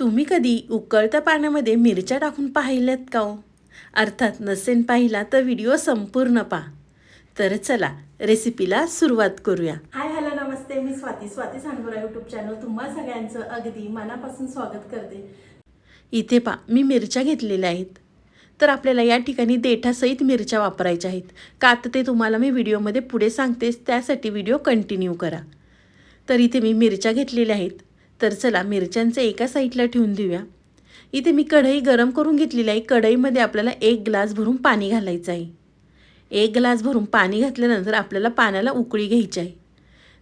तुम्ही कधी उकळत्या पाण्यामध्ये मिरच्या टाकून पाहिल्यात का हो? अर्थात नसेन पाहिला तर व्हिडिओ संपूर्ण पहा. तर चला रेसिपीला सुरुवात करूया. हाय हॅलो नमस्ते. मी स्वाती. स्वाती सांडगोरा यूट्यूब चॅनल तुम्हा सगळ्यांचं अगदी मनापासून स्वागत करते. इथे पा मी मिरच्या घेतलेल्या आहेत. तर आपल्याला या ठिकाणी देठासहित मिरच्या वापरायच्या आहेत. का तर ते तुम्हाला मी व्हिडिओमध्ये पुढे सांगतेच त्यासाठी व्हिडिओ कंटिन्यू करा. तर इथे मी मिरच्या घेतलेल्या आहेत. तर चला मिरच्यांचे एका साईडला ठेवून देऊया. इथे मी कढई गरम करून घेतलेली आहे. कढईमध्ये आपल्याला एक ग्लास भरून पाणी घालायचं आहे. एक ग्लास भरून पाणी घातल्यानंतर आपल्याला पाण्याला उकळी घ्यायची आहे.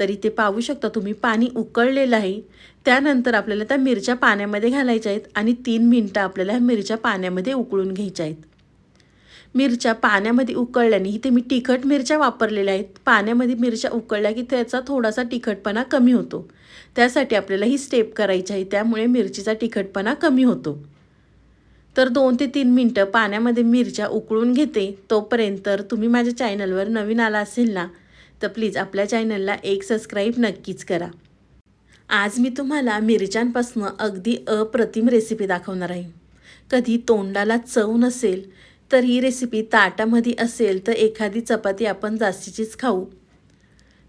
तर इथे पाहू शकता तुम्ही पाणी उकळलेलं आहे. त्यानंतर आपल्याला त्या मिरच्या पाण्यामध्ये घालायच्या आहेत आणि तीन मिनटं आपल्याला ह्या मिरच्या पाण्यामध्ये उकळून घ्यायच्या आहेत. मिरच्या पाण्यामध्ये उकळल्याने इथे मी तिखट मिरच्या वापरलेल्या आहेत. पाण्यामध्ये मिरच्या उकळल्या की त्याचा थोडासा तिखटपणा कमी होतो. त्यासाठी आपल्याला ही स्टेप करायची आहे. त्यामुळे मिरचीचा तिखटपणा कमी होतो. तर दोन ते तीन मिनटं पाण्यामध्ये मिरच्या उकळून घेते. तोपर्यंत तर तुम्ही माझ्या चॅनलवर नवीन आला असेल ना तर प्लीज आपल्या चॅनलला एक सबस्क्राईब नक्कीच करा. आज मी तुम्हाला मिरच्यांपासून अगदी अप्रतिम रेसिपी दाखवणार आहे. कधी तोंडाला चव नसेल तर ही रेसिपी ताटामध्ये असेल तर एखादी चपाती आपण जास्तीचीच खाऊ.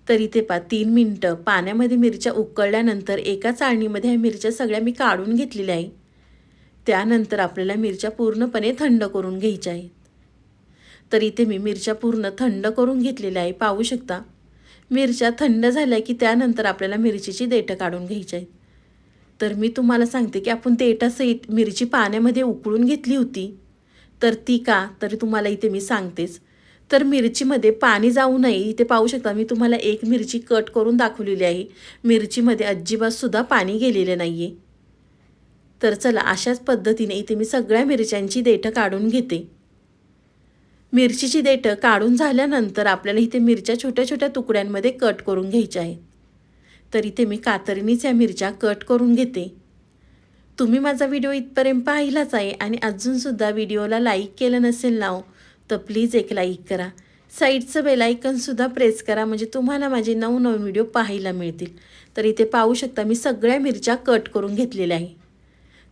तर इथे पा तीन मिनटं. पाण्यामध्ये मिरच्या उकळल्यानंतर एका चाळणीमध्ये ह्या मिरच्या सगळ्या मी काढून घेतलेल्या आहे त्यानंतर आपल्याला मिरच्या पूर्णपणे थंड करून घ्यायच्या आहेत. तर इथे मी मिरच्या पूर्ण थंड करून घेतलेल्या आहे पाहू शकता मिरच्या थंड झाल्या की त्यानंतर आपल्याला मिरचीची देठं काढून घ्यायची आहेत. तर मी तुम्हाला सांगते की आपण देठासहित मिरची पाण्यामध्ये उकळून घेतली होती. तर ती का? तरी तुम्हाला इथे मी सांगतेच. तर मिरचीमध्ये पाणी जाऊ नये. इथे पाहू शकता मी तुम्हाला एक मिरची कट करून दाखवलेली आहे. मिरचीमध्ये अजिबातसुद्धा पाणी गेलेलं नाही आहे तर चला अशाच पद्धतीने इथे मी सगळ्या मिरच्यांची देठं काढून घेते. मिरचीची देठं काढून झाल्यानंतर आपल्याला इथे मिरच्या छोट्या छोट्या तुकड्यांमध्ये कट करून घ्यायच्या आहेत. तर इथे मी कातरीनीच या मिरच्या कट करून घेते. तुम्ही माझा व्हिडिओ इथपर्यंत पाहिलाच आहे आणि अजूनसुद्धा व्हिडिओला लाईक केलं नसेल ना हो, तर प्लीज एक लाईक करा. साईडचं बेलायकनसुद्धा प्रेस करा म्हणजे तुम्हाला माझे नवनवीन व्हिडिओ पाहायला मिळतील. तर इथे पाहू शकता मी सगळ्या मिरच्या कट करून घेतलेल्या आहे.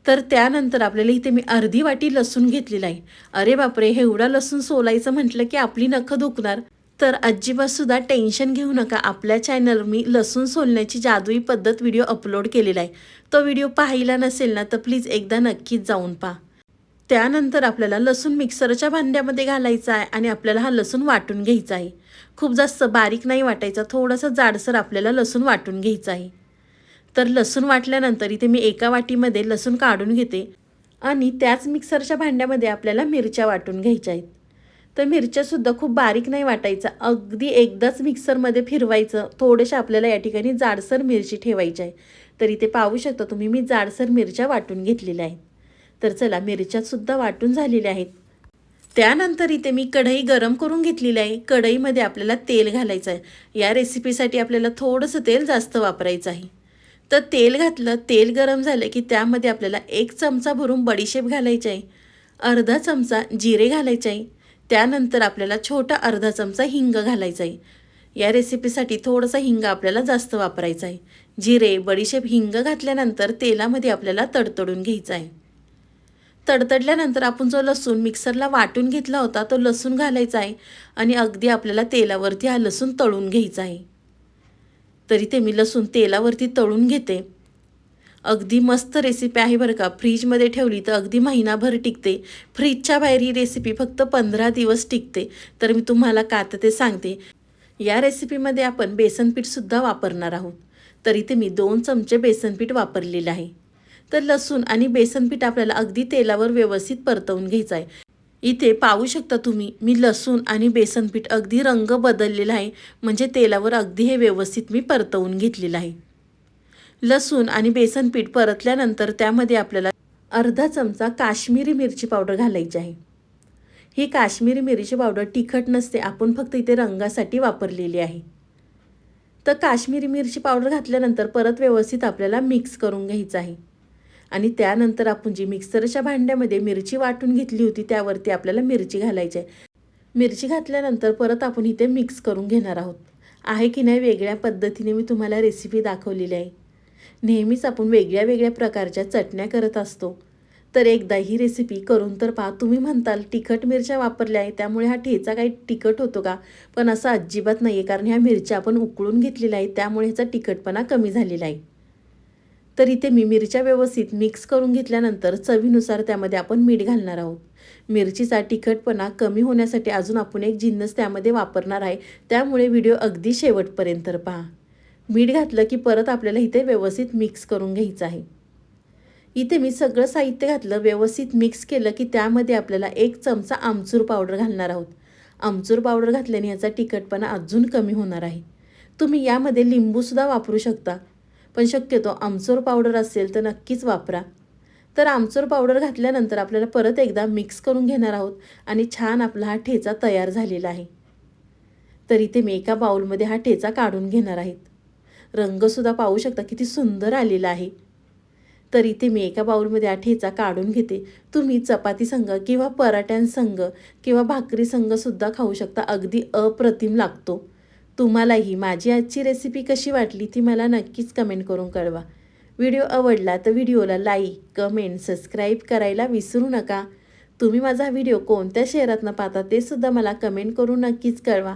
तर त्यानंतर आपल्याला इथे मी अर्धी वाटी लसूण घेतलेला आहे. अरे बापरे एवढा लसूण सोलायचं म्हटलं की आपली नखं दुखणार. तर अजिबातसुद्धा टेन्शन घेऊ नका. आपल्या चॅनल मी लसूण सोलण्याची जादुई पद्धत व्हिडिओ अपलोड केलेला आहे. तो व्हिडिओ पाहिला नसेल ना तर प्लीज एकदा नक्कीच जाऊन पहा. त्यानंतर आपल्याला लसूण मिक्सरच्या भांड्यामध्ये घालायचा आहे आणि आपल्याला हा लसूण वाटून घ्यायचा आहे. खूप जास्त बारीक नाही वाटायचा थोडंसं जाडसर आपल्याला लसूण वाटून घ्यायचं आहे. तर लसूण वाटल्यानंतर इथे मी एका वाटीमध्ये लसूण काढून घेते आणि त्याच मिक्सरच्या भांड्यामध्ये आपल्याला मिरच्या वाटून घ्यायच्या आहेत. तर मिरच्यासुद्धा खूप बारीक नाही वाटायचं. अगदी एकदाच मिक्सरमध्ये फिरवायचं. थोडंशा आपल्याला या ठिकाणी जाडसर मिरची ठेवायची आहे. तर इथे पाहू शकता तुम्ही मी जाडसर मिरच्या वाटून घेतलेल्या आहेत. तर चला मिरच्यासुद्धा वाटून झालेल्या आहेत. त्यानंतर इथे मी कढई गरम करून घेतलेली आहे. कढईमध्ये आपल्याला तेल घालायचं आहे. या रेसिपीसाठी आपल्याला थोडंसं तेल जास्त वापरायचं आहे. तर तेल घातलं तेल गरम झालं की त्यामध्ये आपल्याला एक चमचा भरून बडीशेप घालायची आहे. अर्धा चमचा जिरे घालायचे आहे. त्यानंतर आपल्याला छोटा अर्धा चमचा हिंग घालायचा आहे. या रेसिपीसाठी थोडंसं हिंग आपल्याला जास्त वापरायचा आहे. जिरे बडीशेप हिंग घातल्यानंतर तेलामध्ये आपल्याला तडतडून घ्यायचं आहे. तडतडल्यानंतर आपण जो लसूण मिक्सरला वाटून घेतला होता तो लसूण घालायचा आहे आणि अगदी आपल्याला तेलावरती हा लसूण तळून घ्यायचा आहे. तरी ते मी लसूण तेलावरती तळून घेते. अगदी मस्त रेसिपी आहे बरं का. फ्रीजमध्ये ठेवली तर अगदी महिनाभर टिकते. फ्रीजच्या बाहेर ही रेसिपी फक्त पंधरा दिवस टिकते. तर मी तुम्हाला का तर ते सांगते. या रेसिपीमध्ये आपण बेसनपीठसुद्धा वापरणार आहोत. तर इथे मी दोन चमचे बेसनपीठ वापरलेलं आहे. तर लसूण आणि बेसनपीठ आपल्याला अगदी तेलावर व्यवस्थित परतवून घ्यायचं आहे इथे पाहू शकता तुम्ही मी लसूण आणि बेसनपीठ अगदी रंग बदललेला आहे. म्हणजे तेलावर अगदी हे व्यवस्थित मी परतवून घेतलेलं आहे. लसूण आणि बेसनपीठ परतल्यानंतर त्यामध्ये आपल्याला अर्धा चमचा काश्मीरी मिरची पावडर घालायची आहे. ही काश्मीरी मिरची पावडर तिखट नसते आपण फक्त इथे रंगासाठी वापरलेली आहे. तर काश्मीरी मिरची पावडर घातल्यानंतर परत व्यवस्थित आपल्याला मिक्स करून घ्यायचं आहे. आणि त्यानंतर आपण जी मिक्सरच्या भांड्यामध्ये मिरची वाटून घेतली होती त्यावरती आपल्याला मिरची घालायची आहे. मिरची घातल्यानंतर परत आपण इथे मिक्स करून घेणार आहोत. आहे की नाही वेगळ्या पद्धतीने मी तुम्हाला रेसिपी दाखवलेली आहे. नेहमीच आपण वेगळ्या वेगळ्या प्रकारच्या चटण्या करत असतो. तर एकदा ही रेसिपी करून तर पहा तुम्ही म्हणताल तिखट मिरच्या वापरल्या आहे त्यामुळे हा ठेचा काही तिखट होतो का? पण असं अजिबात नाही आहे कारण ह्या मिरच्या आपण उकळून घेतलेल्या आहेत त्यामुळे ह्याचा तिखटपणा कमी झालेला आहे. तर इथे मी मिरच्या व्यवस्थित मिक्स करून घेतल्यानंतर चवीनुसार त्यामध्ये आपण मीठ घालणार आहोत. मिरचीचा तिखटपणा कमी होण्यासाठी अजून आपण एक जिन्नस त्यामध्ये वापरणार आहे त्यामुळे व्हिडिओ अगदी शेवटपर्यंत पहा. मीठ घातलं की परत आपल्याला इथे व्यवस्थित मिक्स करून घ्यायचं आहे. इथे मी सगळं साहित्य घातलं व्यवस्थित मिक्स केलं की त्यामध्ये आपल्याला एक चमचा आमचूर पावडर घालणार आहोत. आमचूर पावडर घातल्याने याचा तिखटपणा अजून कमी होणार आहे. तुम्ही यामध्ये लिंबूसुद्धा वापरू शकता पण शक्यतो आमचूर पावडर असेल तर नक्कीच वापरा. तर आमचूर पावडर घातल्यानंतर आपल्याला परत एकदा मिक्स करून घेणार आहोत आणि छान आपला हा ठेचा तयार झालेला आहे. तर इथे मी एका बाउलमध्ये हा ठेचा काढून घेणार आहेत रंगसुद्धा पाहू शकता. किती सुंदर आलेला आहे. तर इथे मी एका बाउलमध्ये हा ठेचा काढून घेते. तुम्ही चपाती संघ किंवा पराठ्यांसंघ किंवा भाकरी संघसुद्धा खाऊ शकता. अगदी अप्रतिम लागतो. तुम्हालाही माझी आजची रेसिपी कशी वाटली ती मला नक्कीच कमेंट करून कळवा. व्हिडिओ आवडला तर व्हिडिओला लाईक कमेंट सबस्क्राईब करायला विसरू नका. तुम्ही माझा व्हिडिओ कोणत्या शहरातनं पाहता ते सुद्धा मला कमेंट करून नक्कीच कळवा.